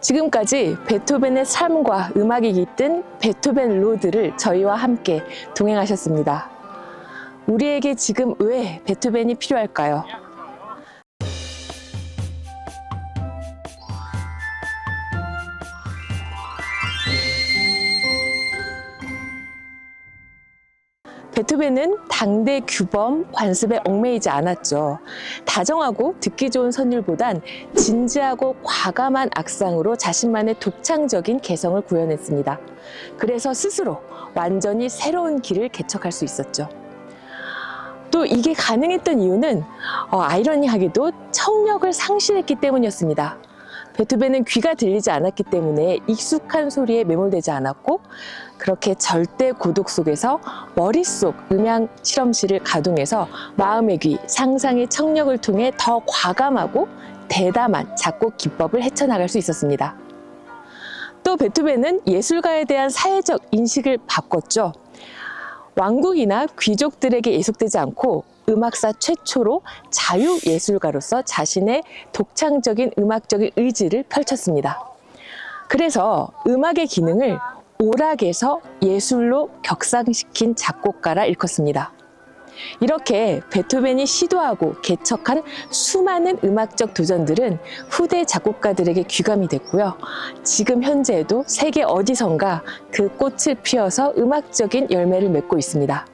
지금까지 베토벤의 삶과 음악이 깃든 베토벤 로드를 저희와 함께 동행하셨습니다. 우리에게 지금 왜 베토벤이 필요할까요? 베토벤은 당대 규범, 관습에 얽매이지 않았죠. 다정하고 듣기 좋은 선율보단 진지하고 과감한 악상으로 자신만의 독창적인 개성을 구현했습니다. 그래서 스스로 완전히 새로운 길을 개척할 수 있었죠. 또 이게 가능했던 이유는 어, 아이러니하게도 청력을 상실했기 때문이었습니다. 베토벤은 귀가 들리지 않았기 때문에 익숙한 소리에 매몰되지 않았고 그렇게 절대 고독 속에서 머릿속 음향 실험실을 가동해서 마음의 귀, 상상의 청력을 통해 더 과감하고 대담한 작곡 기법을 헤쳐나갈 수 있었습니다. 또 베토벤은 예술가에 대한 사회적 인식을 바꿨죠. 왕국이나 귀족들에게 예속되지 않고 음악사 최초로 자유예술가로서 자신의 독창적인 음악적인 의지를 펼쳤습니다. 그래서 음악의 기능을 오락에서 예술로 격상시킨 작곡가라 일컫습니다. 이렇게 베토벤이 시도하고 개척한 수많은 음악적 도전들은 후대 작곡가들에게 귀감이 됐고요. 지금 현재에도 세계 어디선가 그 꽃을 피워서 음악적인 열매를 맺고 있습니다.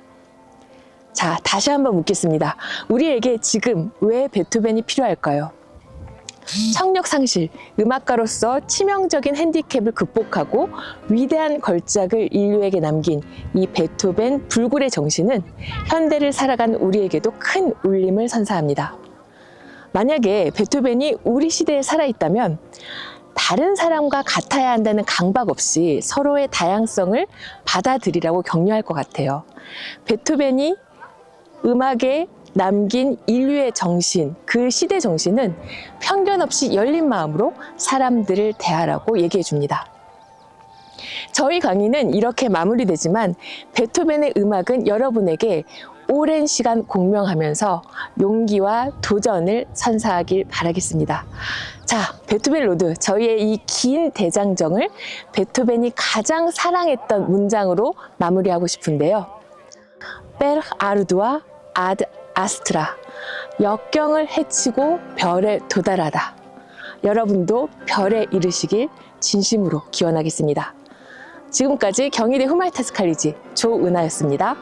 자, 다시 한번 묻겠습니다. 우리에게 지금 왜 베토벤이 필요할까요? 청력 상실, 음악가로서 치명적인 핸디캡을 극복하고 위대한 걸작을 인류에게 남긴 이 베토벤 불굴의 정신은 현대를 살아간 우리에게도 큰 울림을 선사합니다. 만약에 베토벤이 우리 시대에 살아있다면 다른 사람과 같아야 한다는 강박 없이 서로의 다양성을 받아들이라고 격려할 것 같아요. 베토벤이 음악에 남긴 인류의 정신, 그 시대 정신은 편견 없이 열린 마음으로 사람들을 대하라고 얘기해 줍니다. 저희 강의는 이렇게 마무리되지만 베토벤의 음악은 여러분에게 오랜 시간 공명하면서 용기와 도전을 선사하길 바라겠습니다. 자, 베토벤 로드. 저희의 이 긴 대장정을 베토벤이 가장 사랑했던 문장으로 마무리하고 싶은데요. 아르두아 아드 아스트라. 역경을 헤치고 별에 도달하다. 여러분도 별에 이르시길 진심으로 기원하겠습니다. 지금까지 경희대 후말타스 칼리지 조은하였습니다.